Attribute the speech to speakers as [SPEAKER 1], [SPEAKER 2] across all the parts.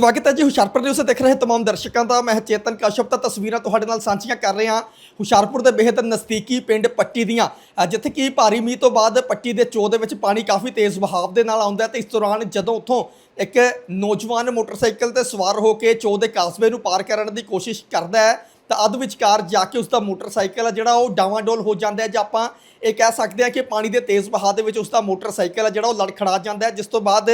[SPEAKER 1] ਸਵਾਗਤ ਹੈ ਜੀ ਹੁਸ਼ਿਆਰਪੁਰ ਨਿਊਜ਼ ਦੇਖ ਰਹੇ ਤਮਾਮ ਦਰਸ਼ਕਾਂ ਦਾ। ਮੈਂ ਚੇਤਨ ਕਸ਼ਪ ਤਾਂ ਤਸਵੀਰਾਂ ਤੁਹਾਡੇ ਨਾਲ ਸਾਂਝੀਆਂ ਕਰ ਰਿਹਾ ਹੁਸ਼ਿਆਰਪੁਰ ਦੇ ਬੇਹੱਦ ਨਜ਼ਦੀਕੀ ਪਿੰਡ ਪੱਟੀ ਦੀਆਂ। ਜਿੱਥੇ ਕਿ ਭਾਰੀ ਮੀਂਹ ਤੋਂ ਬਾਅਦ ਪੱਟੀ ਦੇ ਚੋਅ ਦੇ ਵਿੱਚ ਪਾਣੀ ਕਾਫੀ ਤੇਜ਼ ਵਹਾਅ ਦੇ ਨਾਲ ਆਉਂਦਾ ਹੈ ਤੇ ਇਸ ਦੌਰਾਨ ਜਦੋਂ ਉੱਥੋਂ ਇੱਕ ਨੌਜਵਾਨ ਮੋਟਰਸਾਈਕਲ ਤੇ ਸਵਾਰ ਹੋ ਕੇ ਚੋਅ ਦੇ ਕਾਸਬੇ ਨੂੰ ਪਾਰ ਕਰਨ ਦੀ ਕੋਸ਼ਿਸ਼ ਕਰਦਾ ਹੈ, ਤਾਂ ਅੱਧ ਵਿਚਕਾਰ ਜਾ ਕੇ ਉਸ ਦਾ ਮੋਟਰਸਾਈਕਲ ਆ, ਜਿਹੜਾ ਉਹ ਡਾਵਾਂਡੋਲ ਹੋ ਜਾਂਦਾ ਹੈ ਜਾਂ ਆਪਾਂ ਇਹ ਕਹਿ ਸਕਦੇ ਹਾਂ ਕਿ ਪਾਣੀ ਦੇ ਤੇਜ਼ ਵਹਾਅ ਦੇ ਵਿੱਚ ਉਸ ਦਾ ਮੋਟਰਸਾਈਕਲ ਆ, ਜਿਹੜਾ ਉਹ ਲੜਖੜਾ ਜਾਂਦਾ ਹੈ, ਜਿਸ ਤੋਂ ਬਾਅਦ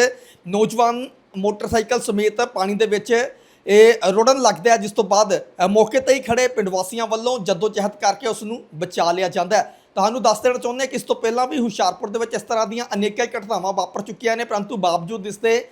[SPEAKER 1] ਨੌਜਵਾਨ ਮੋਟਰਸਾਈਕਲ ਸਮੇਤ ਪਾਣੀ ਦੇ ਵਿੱਚ ਇਹ ਰੁੜਨ ਲੱਗਦਾ ਹੈ, ਜਿਸ ਤੋਂ ਬਾਅਦ ਮੌਕੇ ਤੇ ਹੀ ਖੜੇ ਪਿੰਡ ਵਾਸੀਆਂ ਵੱਲੋਂ ਜੱਦੋ ਜਹਿਦ ਕਰਕੇ ਉਸ ਨੂੰ ਬਚਾ ਲਿਆ ਜਾਂਦਾ ਹੈ। ਤੁਹਾਨੂੰ ਦੱਸ ਦੇਣਾ ਚਾਹੁੰਦੇ ਹਾਂ ਕਿ ਇਸ ਤੋਂ ਪਹਿਲਾਂ ਵੀ ਹੁਸ਼ਿਆਰਪੁਰ ਦੇ ਵਿੱਚ ਇਸ ਤਰ੍ਹਾਂ ਦੀਆਂ ਅਨੇਕਾਂ ਹੀ ਘਟਨਾਵਾਂ ਵਾਪਰ ਚੁੱਕੀਆਂ ਨੇ, ਪਰੰਤੂ ਬਾਵਜੂਦ ਇਸ ਦੇ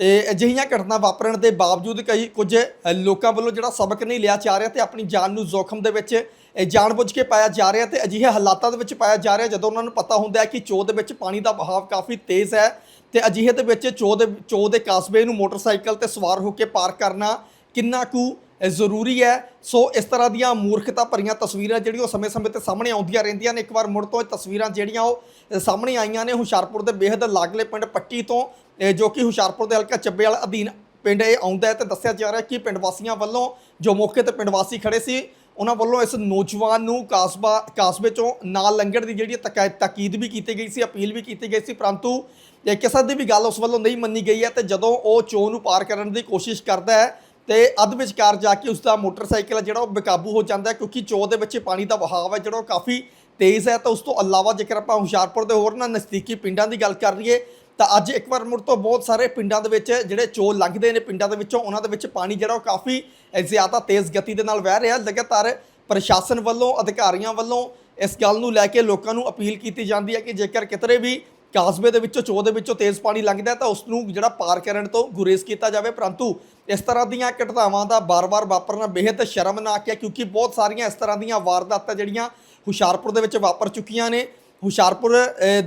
[SPEAKER 1] ਇਹ ਅਜਿਹੀਆਂ ਘਟਨਾ ਵਾਪਰਨ ਦੇ ਬਾਵਜੂਦ ਕਈ ਕੁਝ ਲੋਕਾਂ ਵੱਲੋਂ ਜਿਹੜਾ ਸਬਕ ਨਹੀਂ ਲਿਆ ਜਾ ਰਿਹਾ ਤੇ ਆਪਣੀ ਜਾਨ ਨੂੰ ਜ਼ੋਖਮ ਦੇ ਵਿੱਚ ਇਹ ਜਾਣਬੁੱਝ ਕੇ ਪਾਇਆ ਜਾ ਰਿਹਾ ਤੇ ਅਜਿਹੇ ਹਾਲਾਤਾਂ ਦੇ ਵਿੱਚ ਪਾਇਆ ਜਾ ਰਿਹਾ ਜਦੋਂ ਉਹਨਾਂ ਨੂੰ ਪਤਾ ਹੁੰਦਾ ਹੈ ਕਿ ਚੋਅ ਦੇ ਵਿੱਚ ਪਾਣੀ ਦਾ ਵਹਾਅ ਕਾਫੀ ਤੇਜ਼ ਹੈ ਤੇ ਅਜਿਹੇ ਦੇ ਵਿੱਚ ਚੋਅ ਦੇ ਚੋਅ ਦੇ ਕਾਸਬੇ ਨੂੰ ਮੋਟਰਸਾਈਕਲ ਤੇ ਸਵਾਰ ਹੋ ਕੇ ਪਾਰ ਕਰਨਾ ਕਿੰਨਾ ਕੁ ਜ਼ਰੂਰੀ ਹੈ। ਸੋ ਇਸ ਤਰ੍ਹਾਂ ਦੀਆਂ ਮੂਰਖਤਾ ਭਰੀਆਂ ਤਸਵੀਰਾਂ ਜਿਹੜੀਆਂ ਉਹ ਸਮੇਂ-ਸਮੇਂ ਤੇ ਸਾਹਮਣੇ ਆਉਂਦੀਆਂ ਰਹਿੰਦੀਆਂ ਨੇ। ਇੱਕ ਵਾਰ ਮੁੜ ਤੋਂ ਇਹ ਤਸਵੀਰਾਂ ਜਿਹੜੀਆਂ ਉਹ ਸਾਹਮਣੇ ਆਈਆਂ ਨੇ ਹੁਸ਼ਿਆਰਪੁਰ ਦੇ ਬੇਹੱਦ ਲਾਗਲੇ ਪਿੰਡ ਪੱਟੀ ਤੋਂ। ਜੋ ਕਿ ਹੁਸ਼ਿਆਰਪੁਰ ਦੇ ਹਲਕਾ ਚੱਬੇਵਾਲ ਅਧੀਨ ਪਿੰਡ ਇਹ ਆਉਂਦਾ ਹੈ, ਤੇ ਦੱਸਿਆ ਜਾ ਰਿਹਾ ਕਿ ਪਿੰਡ ਵਾਸੀਆਂ ਵੱਲੋਂ ਜੋ ਮੌਕੇ ਤੇ ਪਿੰਡ ਵਾਸੀ ਖੜੇ ਸੀ, ਉਹਨਾਂ ਵੱਲੋਂ ਇਸ ਨੌਜਵਾਨ ਨੂੰ ਕਾਸਬਾ, ਕਾਸਬੇ ਚੋਂ ਨਾਲ ਲੰਘਣ ਦੀ ਜਿਹੜੀ ਤਕਾ- ਤਾਕੀਦ ਵੀ ਕੀਤੀ ਗਈ ਸੀ, ਅਪੀਲ ਵੀ ਕੀਤੀ ਗਈ ਸੀ, ਪਰੰਤੂ ਇਹ ਕਿਸੇ ਦੀ ਵੀ ਗੱਲ ਉਸ ਵੱਲੋਂ ਨਹੀਂ ਮੰਨੀ ਗਈ ਹੈ, ਤੇ ਜਦੋਂ ਉਹ ਚੋ ਨੂੰ ਪਾਰ ਕਰਨ ਦੀ ਕੋਸ਼ਿਸ਼ ਕਰਦਾ ਹੈ, ਤੇ ਅੱਧ ਵਿਚਕਾਰ ਜਾ ਕੇ ਉਸ ਦਾ ਮੋਟਰਸਾਈਕਲ ਹੈ, ਜਿਹੜਾ ਉਹ ਬੇਕਾਬੂ ਹੋ ਜਾਂਦਾ ਹੈ, ਕਿਉਂਕਿ ਚੋਅ ਦੇ ਵਿੱਚ ਪਾਣੀ ਦਾ ਵਹਾਅ ਹੈ, ਜਿਹੜਾ ਉਹ ਕਾਫੀ ਤੇਜ਼ ਹੈ, ਤਾਂ ਉਸ ਤੋਂ ਇਲਾਵਾ ਜੇਕਰ ਆਪਾਂ ਹੁਸ਼ਿਆਰਪੁਰ ਦੇ ਹੋਰ ਨਾ ਨਜ਼ਦੀਕੀ ਪਿੰਡਾਂ ਦੀ ਗੱਲ ਕਰ ਲਈਏ ਤਾਂ ਅੱਜ ਇੱਕ ਵਾਰ ਮੁੜ ਤੋਂ ਬਹੁਤ ਸਾਰੇ ਪਿੰਡਾਂ ਦੇ ਵਿੱਚ ਜਿਹੜੇ ਚੋਅ ਲੰਘਦੇ ਨੇ, ਪਿੰਡਾਂ ਦੇ ਵਿੱਚੋਂ ਉਹਨਾਂ ਦੇ ਵਿੱਚ ਪਾਣੀ ਜਿਹੜਾ ਉਹ ਕਾਫੀ ਜ਼ਿਆਦਾ ਤੇਜ਼ ਗਤੀ ਦੇ ਨਾਲ ਵਹਿ ਰਿਹਾ। ਲਗਾਤਾਰ ਪ੍ਰਸ਼ਾਸਨ ਵੱਲੋਂ, ਅਧਿਕਾਰੀਆਂ ਵੱਲੋਂ ਇਸ ਗੱਲ ਨੂੰ ਲੈ ਕੇ ਲੋਕਾਂ ਨੂੰ ਅਪੀਲ ਕੀਤੀ ਜਾਂਦੀ ਹੈ ਕਿ ਜੇਕਰ ਕਿਤਰੇ ਵੀ ਕਾਸਬੇ ਦੇ ਵਿੱਚੋਂ ਚੋਅ ਦੇ ਵਿੱਚੋਂ ਤੇਜ਼ ਪਾਣੀ ਲੰਘਦਾ ਤਾਂ ਉਸ ਨੂੰ ਜਿਹੜਾ ਪਾਰ ਕਰਨ ਤੋਂ ਗੁਰੇਜ਼ ਕੀਤਾ ਜਾਵੇ। ਪਰੰਤੂ ਇਸ ਤਰ੍ਹਾਂ ਦੀਆਂ ਘਟਨਾਵਾਂ ਦਾ ਬਾਰ-ਬਾਰ ਵਾਪਰਨਾ ਬੇहद ਸ਼ਰਮਨਾਕ ਹੈ, ਕਿਉਂਕਿ ਬਹੁਤ ਸਾਰੀਆਂ ਇਸ ਤਰ੍ਹਾਂ ਦੀਆਂ ਵਾਰਦਾਤਾਂ ਜਿਹੜੀਆਂ ਹੁਸ਼ਿਆਰਪੁਰ ਦੇ ਵਿੱਚ ਵਾਪਰ ਚੁੱਕੀਆਂ ਨੇ। ਹੁਸ਼ਿਆਰਪੁਰ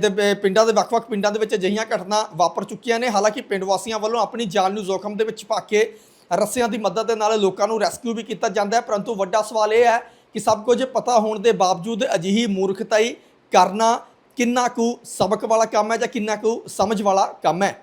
[SPEAKER 1] ਦੇ ਪਿੰਡਾਂ ਦੇ ਵੱਖ-ਵੱਖ ਪਿੰਡਾਂ ਦੇ ਵਿੱਚ ਅਜਿਹੀਆਂ ਘਟਨਾ ਵਾਪਰ ਚੁੱਕੀਆਂ ਨੇ। ਹਾਲਾਂਕਿ ਪਿੰਡ ਵਾਸੀਆਂ ਵੱਲੋਂ ਆਪਣੀ ਜਾਨ ਨੂੰ ਜ਼ੋਖਮ ਦੇ ਵਿੱਚ ਪਾ ਕੇ ਰੱਸਿਆਂ ਦੀ ਮਦਦ ਦੇ ਨਾਲ ਲੋਕਾਂ ਨੂੰ ਰੈਸਕਿਊ ਵੀ ਕੀਤਾ ਜਾਂਦਾ ਹੈ। ਪਰੰਤੂ ਵੱਡਾ ਸਵਾਲ ਇਹ ਹੈ ਕਿ ਸਭ ਕੁਝ ਪਤਾ ਹੋਣ ਦੇ ਬਾਵਜੂਦ ਅਜਿਹੀ ਮੂਰਖਤਾਈ ਕਰਨਾ ਕਿੰਨਾ ਕੁ ਸਬਕ ਵਾਲਾ ਕੰਮ ਹੈ ਜਾਂ ਕਿੰਨਾ ਕੁ ਸਮਝ ਵਾਲਾ ਕੰਮ ਹੈ?